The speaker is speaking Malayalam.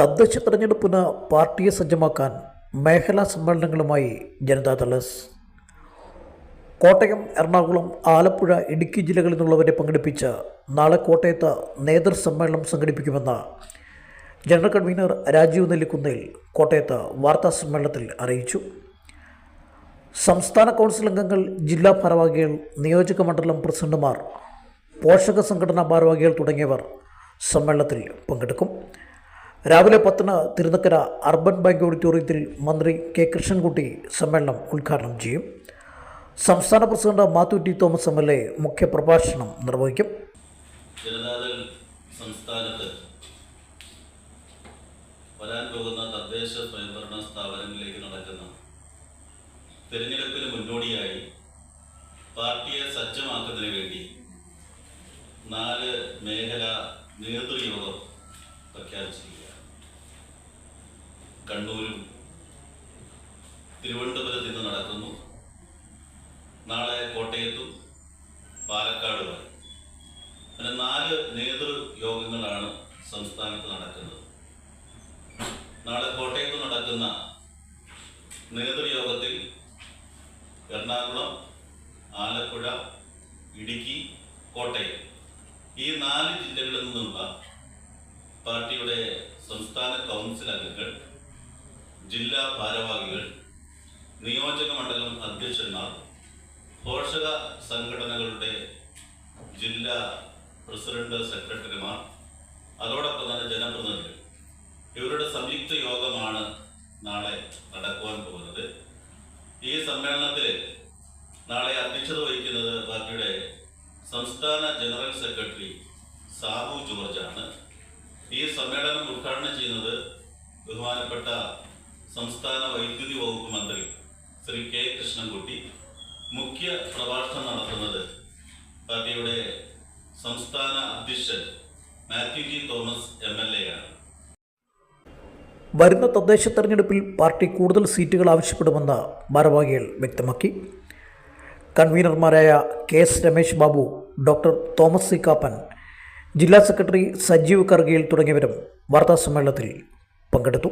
തദ്ദേശ തെരഞ്ഞെടുപ്പിന് പാർട്ടിയെ സജ്ജമാക്കാൻ മേഖലാ സമ്മേളനങ്ങളുമായി ജനതാദൾ കോട്ടയം എറണാകുളം ആലപ്പുഴ ഇടുക്കി ജില്ലകളിൽ നിന്നുള്ളവരെ പങ്കെടുപ്പിച്ച് നാളെ കോട്ടയത്ത് നേതൃസമ്മേളനം സംഘടിപ്പിക്കുമെന്ന് ജനറൽ കൺവീനർ രാജീവ് നെല്ലിക്കുന്നേൽ കോട്ടയത്ത് വാർത്താ സമ്മേളനത്തിൽ അറിയിച്ചു. സംസ്ഥാന കൗൺസിൽ അംഗങ്ങൾ ജില്ലാ ഭാരവാഹികൾ നിയോജക മണ്ഡലം പ്രസിഡന്റുമാർ പോഷക സംഘടനാ ഭാരവാഹികൾ തുടങ്ങിയവർ സമ്മേളനത്തിൽ പങ്കെടുക്കും. രാവിലെ പത്തിന് തിരുനക്കര അർബൻ ബാങ്ക് ഓഡിറ്റോറിയത്തിൽ മന്ത്രി കെ കൃഷ്ണൻകുട്ടി സമ്മേളനം ഉദ്ഘാടനം ചെയ്യും. സംസ്ഥാന president Mathew T Thomas M L A മുഖ്യപ്രഭാഷണം നിർവഹിക്കും. ജനതാദൾ സംസ്ഥാനത്ത് വരാൻ പോകുന്ന തദ്ദേശ സ്വയംഭരണ സ്ഥാപനങ്ങളിലേക്ക് നടക്കുന്ന തിരഞ്ഞെടുപ്പിന് മുന്നോടിയായി പാർട്ടിയെ സജ്ജമാക്കുന്നതിന് വേണ്ടി നാല് മേഖല നേതൃയോഗം പ്രഖ്യാപിച്ചിരിക്കുകയാണ് കണ്ണൂരും തിരുവനന്തപുരത്ത് ഇന്ന് നടക്കുന്നു. നാളെ കോട്ടയത്തും പാലക്കാടുമായി അങ്ങനെ നാല് നേതൃയോഗങ്ങളാണ് സംസ്ഥാനത്ത് നടക്കുന്നത്. നാളെ കോട്ടയത്ത് നടക്കുന്ന നേതൃയോഗത്തിൽ എറണാകുളം ആലപ്പുഴ ഇടുക്കി കോട്ടയം ഈ നാല് ജില്ലകളിൽ നിന്നുള്ള പാർട്ടിയുടെ സംസ്ഥാന കൗൺസിൽ അംഗങ്ങൾ ജില്ലാ ഭാരവാഹികൾ നിയോജക മണ്ഡലം അധ്യക്ഷന്മാർ പോഷക സംഘടനകളുടെ ജില്ലാ പ്രസിഡന്റ് സെക്രട്ടറിമാർ അതോടൊപ്പം തന്നെ ജനപ്രതിനിധികൾ. ഇവരുടെ സംയുക്ത യോഗമാണ് നാളെ നടക്കുവാൻ പോകുന്നത്. ഈ സമ്മേളനത്തിൽ നാളെ അധ്യക്ഷത വഹിക്കുന്നത് പാർട്ടിയുടെ സംസ്ഥാന ജനറൽ സെക്രട്ടറി സാബു ജോർജാണ്. ഈ സമ്മേളനം ഉദ്ഘാടനം ചെയ്യുന്നത് ബഹുമാനപ്പെട്ട സംസ്ഥാന വൈദ്യുതി വകുപ്പ് മന്ത്രി ശ്രീ കെ കൃഷ്ണൻകുട്ടി മുഖ്യ പ്രഭാഷണം നടത്തുന്നത് പാർട്ടിയുടെ സംസ്ഥാന അധ്യക്ഷൻ Mathew G Thomas M L A ആണ്. വരുന്ന തദ്ദേശ തെരഞ്ഞെടുപ്പിൽ പാർട്ടി കൂടുതൽ സീറ്റുകൾ ആവശ്യപ്പെടുമെന്ന് ഭാരവാഹികൾ വ്യക്തമാക്കി. കൺവീനർമാരായ K S Ramesh Babu doctor Thomas C Kappan ജില്ലാ സെക്രട്ടറി സജീവ് കർഗിയിൽ തുടങ്ങിയവരും വാർത്താസമ്മേളനത്തിൽ പങ്കെടുത്തു.